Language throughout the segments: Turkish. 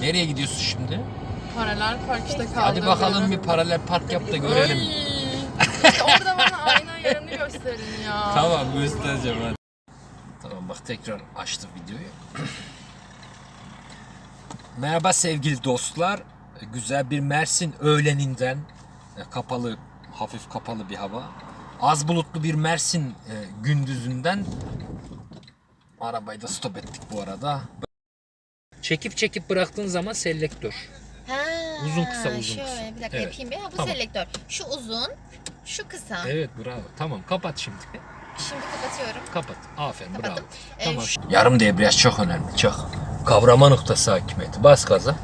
Nereye gidiyorsun şimdi? Paralel park işte kaldı. Hadi bakalım bir paralel park yap da görelim. Orada bana ayna yerini gösterin ya. Tamam göstereceğim hadi. Tamam bak tekrar açtım videoyu. Merhaba sevgili dostlar. Güzel bir Mersin öğleninden e, kapalı, hafif kapalı bir hava. Az bulutlu bir Mersin e, gündüzünden arabayı da stop ettik bu arada. Çekip çekip bıraktığın zaman selektör. Ha, Uzun kısa, uzun şöyle, kısa. Bir dakika Evet. yapayım bir. Ha, bu Tamam. selektör. Şu uzun, şu kısa. Evet bravo. Tamam kapat şimdi. Şimdi kapatıyorum. Kapat. Aferin bravo. Kapattım. Ee, Tamam. şu- Yarım debriyaj çok önemli. Çok. Kavrama noktası hakimiyeti. Bas gaza.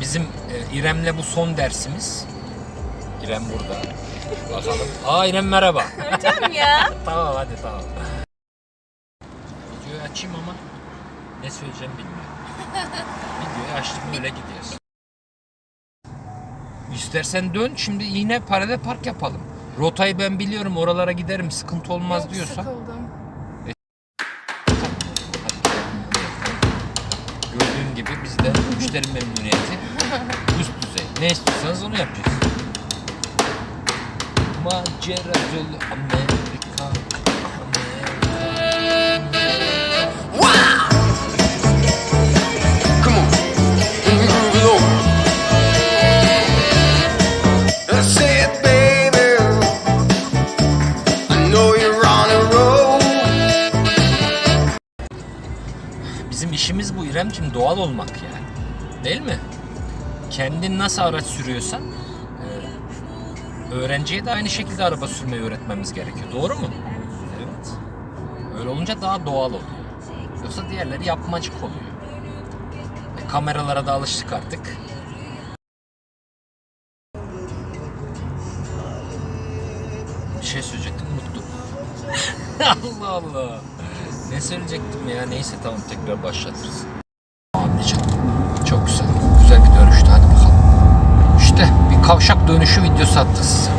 Bizim e, İrem'le bu son dersimiz. İrem burada. Bakalım. Aa İrem merhaba. Hocam ya. tamam hadi tamam. Videoyu açayım ama ne söyleyeceğim bilmiyorum. Videoyu açtım öyle gidiyoruz. İstersen dön şimdi yine paralel park yapalım. Rotayı ben biliyorum oralara giderim sıkıntı olmaz Çok diyorsa. sıkıldım. Gördüğün gibi bizde müşteri memnuniyeti üst düzey. Ne istiyorsanız onu yapacağız. Macera dolu Amerika. Bizim işimiz bu İremciğim doğal olmak yani. Değil mi? Kendin nasıl araç sürüyorsan e, öğrenciye de aynı şekilde araba sürmeyi öğretmemiz gerekiyor. Doğru mu? Evet. Öyle olunca daha doğal oluyor. Yoksa diğerleri yapmacık oluyor. E, kameralara da alıştık artık. Bir şey söyleyecektim unuttum. Allah Allah. Ne söyleyecektim ya? Neyse tamam tekrar başlatırız. Anneciğim çok güzel. Güzel bir dönüştü hadi bakalım. İşte bir kavşak dönüşü videosu attık size.